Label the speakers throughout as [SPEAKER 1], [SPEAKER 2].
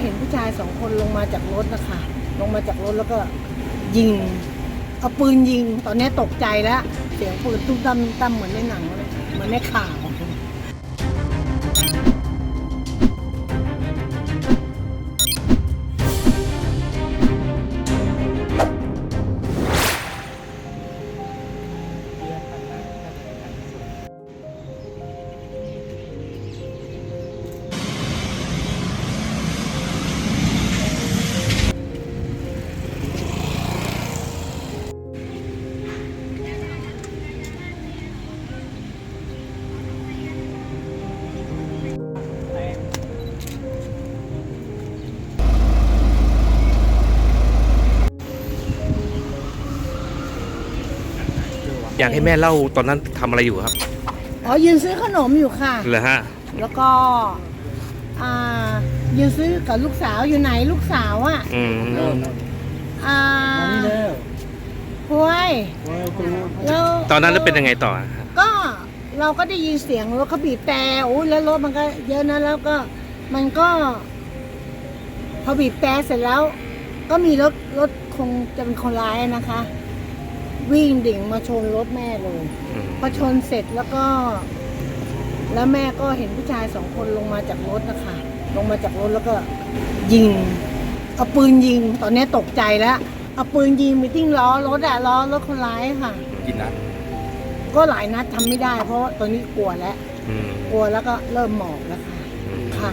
[SPEAKER 1] เห็นผู้ชายสองคนลงมาจากรถนะคะ ลงมาจากรถแล้วก็ยิง เอาปืนยิง ตอนนี้ตกใจแล้ว เสียงปืนตุ้มตั้มตั้มเหมือนในหนังเลยเหมือนในข่าว
[SPEAKER 2] อยากให้แม่เล่าตอนนั้นทำอะไรอยู่ครับ
[SPEAKER 1] อ๋อยืนซื้อขนมอยู่ค่ะ
[SPEAKER 2] เหรอฮะ
[SPEAKER 1] แล้วก็อ่ายืนซื้อกับลูกสาวอยู่ไหนลูกสาวอะ
[SPEAKER 2] อืม
[SPEAKER 1] อ่าห้วยแล้ว
[SPEAKER 2] ตอนนั้นแล้วเป็นยังไงต่อฮะ
[SPEAKER 1] ก็เราก็ได้ยินเสียงรถเขาบีบแต่โอ้ยแล้วรถมันก็เยอะนะแล้วก็มันก็ พอบีบแต่เสร็จแล้ว ก็มีรถรถคงจะเป็นคนร้ายนะคะ วิ่งดิ่งมาชนรถแม่เลย
[SPEAKER 2] อืม
[SPEAKER 1] พอชนเสร็จแล้วก็ แล้วแม่ก็เห็นผู้ชายสองคนลงมาจากรถนะคะลงมาจากรถแล้วก็ ยิง เอาปืนยิง ตอนนี้ตกใจแล้วเอาปืนยิงไปทิ้งล้อรถอะล้อรถคนร้ายอะค่ะ
[SPEAKER 2] กินนัด
[SPEAKER 1] ก็หลายนัดทำไม่ได้ เพราะว่าตอนนี้กลัวแล้ว
[SPEAKER 2] อืม
[SPEAKER 1] กลัวแล้วก็เริ่มหมอบแล้วค่ะ
[SPEAKER 2] อืม
[SPEAKER 1] ค่ะ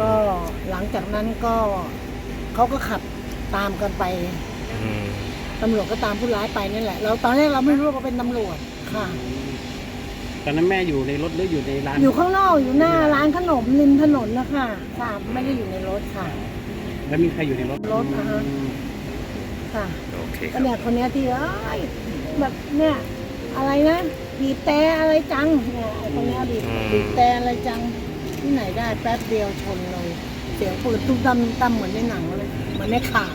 [SPEAKER 1] ก็หลังจากนั้นก็เขาก็ขับตามกันไป
[SPEAKER 2] อืม
[SPEAKER 1] ตำรวจก็ตามผู้ร้ายไปนี่แหละ เราตอนแรกเราไม่รู้ว่าเขาเป็นตำรวจค่ะ
[SPEAKER 3] ตอนนั้นแม่อยู่ในรถหรืออยู่ในร้าน
[SPEAKER 1] อยู่ข้างนอกอยู่หน้าร้านขนมริมถนนนะคะค่ะไม่ได้อยู่ในรถค่ะ
[SPEAKER 3] แล้วมีใครอยู่ในรถ
[SPEAKER 1] รถนะฮะค่ะ
[SPEAKER 2] โอเคค
[SPEAKER 1] ก็
[SPEAKER 2] รับ
[SPEAKER 1] เนี่ยคนเนี้ยที่เอ้ยแบบเนี่ยอะไรนะบีบแต่อะไรจังเนี่ยไอ้คนเนี้ยบีบบีบแต่อะไรจังที่ไหนได้แป๊บเดียวชนเลย เสียงปืนตุ้มตั้มตั้มเหมือนในหนังเลยเหมือนในข่าว